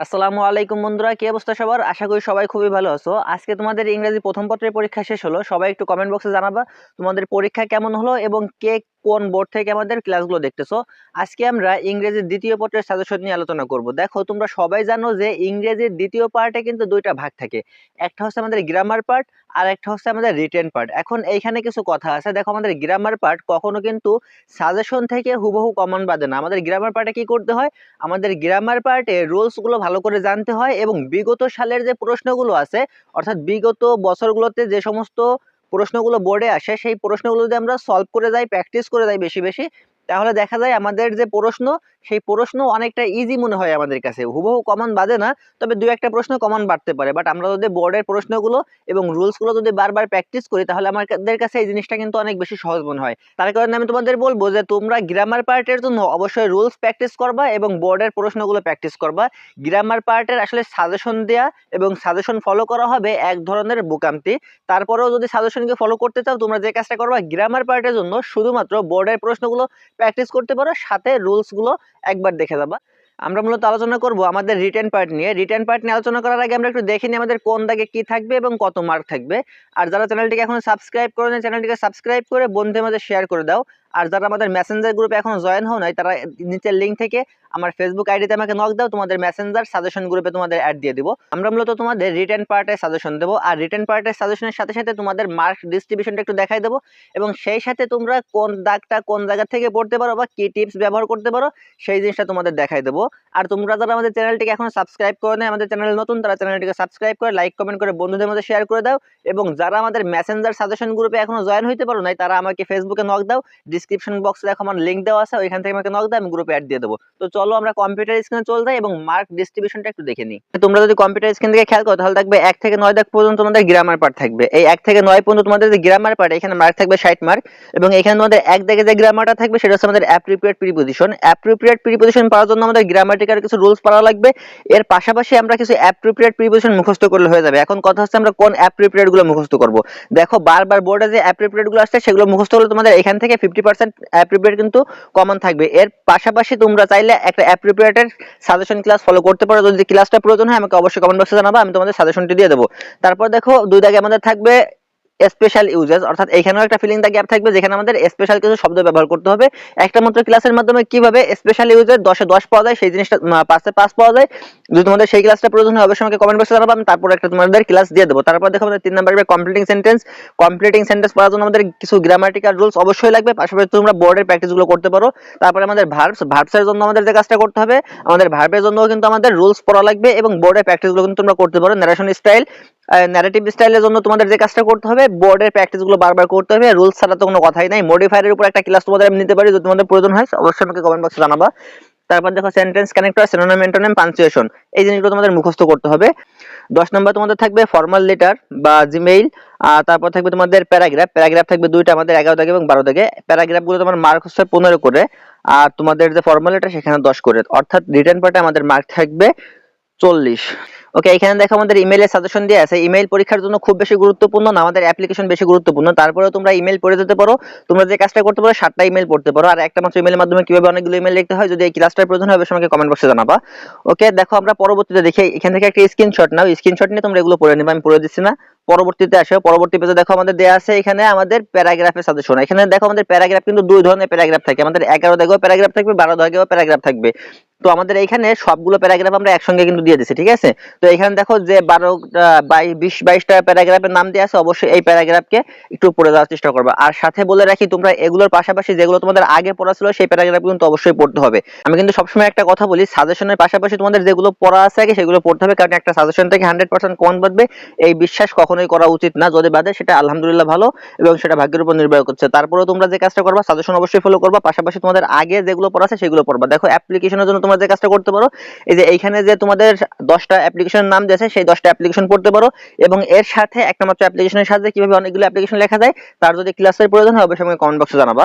আসসালামু আলাইকুম বন্ধুরা, কি অবস্থা সবার? আশা করি সবাই খুবই ভালো আছো। আজকে তোমাদের ইংরেজি প্রথম পত্রের পরীক্ষা শেষ হলো, সবাই একটু কমেন্ট বক্সে জানাবা তোমাদের পরীক্ষা কেমন হলো এবং কে কোন বোর্ড থেকে আমাদের ক্লাসগুলো দেখতেছো? আজকে আমরা ইংরেজির দ্বিতীয় পত্রের সাজেশন নিয়ে আলোচনা করব। দেখো, তোমরা সবাই জানো যে ইংরেজির দ্বিতীয় পার্টে কিন্তু দুইটা ভাগ থাকে। একটা হচ্ছে আমাদের গ্রামার পার্ট আর একটা হচ্ছে আমাদের রিটেন পার্ট এখন এইখানে কিছু কথা আছে। দেখো, আমাদের গ্রামার পার্ট কখনো কিন্তু সাজেশন থেকে হুবহু কমন বাদে না। আমাদের গ্রামার পার্টে কি করতে হয়? আমাদের গ্রামার পার্টে রুলসগুলো ভালো করে জানতে হয় এবং বিগত সালের যে প্রশ্নগুলো আছে, অর্থাৎ বিগত বছরগুলোতে যে সমস্ত প্রশ্নগুলো বোর্ডে আসে, সেই প্রশ্নগুলো যদি আমরা সলভ করে যাই প্র্যাকটিস করে যাই বেশি বেশি, তাহলে দেখা যায় আমাদের যে প্রশ্ন সেই প্রশ্ন অনেকটা ইজি মনে হয় আমাদের কাছে। হুবহু কমন বাদে না, তবে দু একটা প্রশ্ন কমন বাড়তে পারে। বাট আমরা যদি বোর্ডের প্রশ্নগুলো এবং রুলসগুলো যদি বারবার প্র্যাকটিস করি, তাহলে আমাদের কাছে এই জিনিসটা কিন্তু অনেক বেশি সহজ মনে হয়। তার কারণে আমি তোমাদের বলব যে, তোমরা গ্রামার পার্টের জন্য অবশ্যই রুলস প্র্যাকটিস করবা এবং বোর্ডের প্রশ্নগুলো প্র্যাকটিস করবা। গ্রামার পার্টের আসলে সাজেশন দেয়া এবং সাজেশন ফলো করা হবে এক ধরনের বোকামতি তারপরেও যদি সাজেশনকে ফলো করতে চাও, তোমরা যে কাজটা করবা গ্রামার পার্টের জন্য শুধুমাত্র বোর্ডের প্রশ্নগুলো প্র্যাকটিস করতে পারো, সাথে রুলসগুলো একবার দেখে যাবা। আমরা মূলত আলোচনা করব আমাদের রিটার্ন পার্ট নিয়ে। রিটার্ন পার্ট নিয়ে আলোচনা করার আগে আমরা একটু দেখে নিই আমাদের কোন দাগে কি থাকবে এবং কত মার্ক থাকবে। আর যারা চ্যানেলটিকে এখন সাবস্ক্রাইব করে চ্যানেলটিকে সাবস্ক্রাইব করে বন্ধুদের মধ্যে শেয়ার করে দাও। আর যারা আমাদের মেসেঞ্জার গ্রুপে এখনও জয়েন হও নাই, তারা নিচের লিঙ্ক থেকে আমার ফেসবুক আইডিতে আমাকে নক দাও, তোমাদের মেসেঞ্জার সাজেশন গ্রুপে তোমাদের অ্যাড দিয়ে দিব। আমরা মূলত তোমাদের রিটার্ন পার্টের সাজেশন দেবো, আর রিটার্ন পার্টের সাজেশনের সাথে সাথে তোমাদের মার্ক ডিস্ট্রিবিউশনটা একটু দেখাই দেবো, এবং সেই সাথে তোমরা কোন দাগটা কোন জায়গা থেকে পড়তে পারো বা কি টিপস ব্যবহার করতে পারো, সেই জিনিসটা তোমাদের দেখাই দেবো। আর তোমরা যারা আমাদের চ্যানেলটিকে এখনও সাবস্ক্রাইব করে নেয় আমাদের চ্যানেল নতুন, তারা চ্যানেলটিকে সাবস্ক্রাইব করে লাইক কমেন্ট করে বন্ধুদের মধ্যে শেয়ার করে দাও, এবং যারা আমাদের মেসেঞ্জার সাজেশন গ্রুপে এখনও জয়েন হইতে পারো নাই, তারা আমাকে ফেসবুকে নক দাও ডিসক্রিপশন বক্সে দেখো আমার লিঙ্ক দেওয়া আছে, ওইখান থেকে আমাকে নক দাও, আমি গ্রুপে অ্যাড দিয়ে দেবো। তো চলো আমরা কম্পিউটার স্ক্রিনে চলে যাই এবং মার্ক ডিস্ট্রিবিউশনটা একটু দেখে নিই। তোমরা যদি কম্পিউটার স্ক্রিন থেকে খেয়াল করো, তাহলে থাকবে এক থেকে নয় দাগ পর্যন্ত তোমাদের গ্রামার পার্ট থাকবে। এই এক থেকে নয় পর্যন্ত তোমাদের যে গ্রামার পার্ট এখানে মার্ক থাকবে ষাট মার্ক এবং এখানে তোমাদের এক দাগে যে গ্রামারটা থাকবে, সেটা হচ্ছে আমাদের অ্যাপ্রিপিয়েট প্রিপোজিশন অ্যাপ্রিপিয়েট প্রিপোজিশন পাওয়ার জন্য আমাদের গ্রামাটিকার কিছু রুলস পড়া লাগবে। এর পাশাপাশি আমরা কিছু অ্যাপ্রিপিয়েট প্রিপোজিশন মুখস্থ করলে হয়ে যাবে। এখন কথা হচ্ছে আমরা কোন অ্যাপ্রিপিয়েটগুলো মুখস্থ করব। দেখো বারবার বোর্ডে যে অ্যাপ্রিপিয়েটগুলো আসছে, সেগুলো মুখস্থ করলে তোমাদের এখান থেকে ফিফটি পার্সেন্ট অ্যাপ্রিপিয়েট কিন্তু কমন থাকবে। এর পাশাপাশি তোমরা চাইলে একটা অ্যাপ্রোপ্রিয়েটের সাজেশন ক্লাস ফলো করতে পারো। যদি ক্লাসটা প্রয়োজন হয়, আমাকে অবশ্যই কমেন্ট বক্সে জানাব, আমি তোমাদের সাজেশনটি দিয়ে দেবো। তারপর দেখো, দুই দাগে আমাদের থাকবে স্পেশাল ইউজেস অর্থাৎ এখানেও একটা ফিলিং দা গ্যাপ থাকবে, যেখানে আমাদের স্পেশাল কিছু শব্দ ব্যবহার করতে হবে। একটা মাত্র ক্লাসের মাধ্যমে কীভাবে স্পেশাল ইউজের দশে দশ পাওয়া যায়, সেই জিনিসটা পাঁচে পাঁচ পাওয়া যায়। যদি তোমাদের সেই ক্লাসটা প্রয়োজন হয়, অবশ্যই আমাকে কমেন্ট বক্সে জানাব, আমি তারপর একটা তোমাদের ক্লাস দিয়ে দেবো। তারপর দেখো আমাদের তিন নম্বরে কমপ্লিটিং সেন্টেন্স কমপ্লিটিং সেন্টেন্স পড়ার জন্য আমাদের কিছু গ্রামাটিক্যাল রুলস অবশ্যই লাগবে, পাশাপাশি তোমরা বোর্ডের প্র্যাকটিসগুলো করতে পারো। তারপরে আমাদের ভার্বস ভার্বসের জন্য আমাদের যে কাজটা করতে হবে, আমাদের ভার্বের জন্য কিন্তু আমাদের রুলস পড়া লাগবে, এবং বোর্ডের প্র্যাকটিসগুলো কিন্তু তোমরা করতে পারো ন্যারেশন স্টাইল ন্যারেটিভ স্টাইলের জন্য তোমাদের যে কাজটা করতে হবে বোর্ডের প্র্যাকটিসগুলো বারবার করতে হবে রুলস ছাড়া তো কোনো কথাই নাই। মডিফায়ারের উপর একটা ক্লাস তোমাদের আমি নিতে পারি, যদি তোমাদের প্রয়োজন হয়, অবশ্যই আমাকে কমেন্ট বক্সে জানাবা। তারপর দেখো sentence connector synonym antonym punctuation এই জিনিসগুলো তোমাদের মুখস্থ করতে হবে। দশ নম্বর তোমাদের থাকবে ফর্মাল লেটার বা জিমেইল আর তারপর থাকবে তোমাদের প্যারাগ্রাফ প্যারাগ্রাফ থাকবে দুইটা, আমাদের এগারো থেকে এবং বারো থেকে। প্যারাগ্রাফগুলো তোমার মার্ক হচ্ছে পনেরো করে, আর তোমাদের যে ফর্মাল লেটার সেখানে দশ করে। অর্থাৎ রিটার্ন পার্টে আমাদের মার্ক থাকবে চল্লিশ। ওকে এখানে দেখো আমাদের ইমেলের সাজেশন দিয়ে আছে। ইমেল পরীক্ষার জন্য খুব বেশি গুরুত্বপূর্ণ না, আমাদের অ্যাপ্লিকেশন বেশি গুরুত্বপূর্ণ। তারপরেও তোমরা ইমেল পড়ে যেতে পারো। তোমরা যে কাজটা করতে পারো, সাতটা ইমেল পড়তে পারো। আর একটা মাত্র ইমেলের মাধ্যমে কীভাবে অনেকগুলো ইমেল লিখতে হয়, যদি এই ক্লাসটার প্রয়োজন অবশ্যই আমাকে কমেন্ট বক্সে জানাবা। ওকে দেখো আমরা পরবর্তীতে দেখি, এখান থেকে একটা স্ক্রিনশট নাও। স্ক্রিনশট নিয়ে তোমরা এগুলো পড়ে নেবে, আমি পড়ে দিচ্ছি না। পরবর্তীতে আসো, পরবর্তী পেজে দেখো আমাদের দেয়া আছে, এখানে আমাদের প্যারাগ্রাফের সাজেশন এখানে দেখো আমাদের প্যারাগ্রাফ কিন্তু দুই ধরনের প্যারাগ্রাফ থাকে। আমাদের এগারো দাগেও প্যারাগ্রাফ থাকবে, বারো দাগেও প্যারাগ্রাফ থাকবে। তো আমাদের এইখানে সবগুলো প্যারাগ্রাফ আমরা একসঙ্গে কিন্তু দিয়ে দিচ্ছি ঠিক আছে? তো এখানে দেখো যে বারো বাই বিশ, বাইশটা প্যারাগ্রাফের নাম দেওয়া আছে, অবশ্যই এই প্যারাগ্রাফকে একটু পড়ে দেওয়ার চেষ্টা করবে। আর সাথে বলে রাখি, তোমরা এগুলোর পাশাপাশি যেগুলো তোমাদের আগে পড়া ছিল, সেই প্যারাগ্রাফ কিন্তু অবশ্যই পড়তে হবে। আমি কিন্তু সবসময় একটা কথা বলি সাজেশনের পাশাপাশি তোমাদের যেগুলো পড়া আছে আগে, সেগুলো পড়তে হবে, কারণ একটা সাজেশন থেকে হান্ড্রেড পার্সেন্ট কমন বাঁধবে এই বিশ্বাস কখনোই করা উচিত না, যদি বাদে সেটা আলহামদুলিল্লাহ ভালো এবং সেটা ভাগ্যের উপর নির্ভর করছে। তারপরেও তোমরা যে কাজটা করবা সাজেশন অবশ্যই ফলো করবা। পাশাপাশি তোমাদের আগে যেগুলো পড়া আছে সেগুলো পড়বা। দেখো অ্যাপ্লিকেশনের জন্য তোমরা যে কাজটা করতে পারো, এই যে এইখানে যে তোমাদের দশটা অ্যাপ্লিকেশনের নাম দিয়েছে সেই দশটা অ্যাপ্লিকেশন পড়তে পারো এবং এর সাথে একটা মাত্র অ্যাপ্লিকেশনের সাথে কীভাবে অনেকগুলো অ্যাপ্লিকেশন লেখা যায়, তার যদি ক্লাসের প্রয়োজন হয়, অবশ্যই আমাকে কমেন্ট বক্সে জানাবা।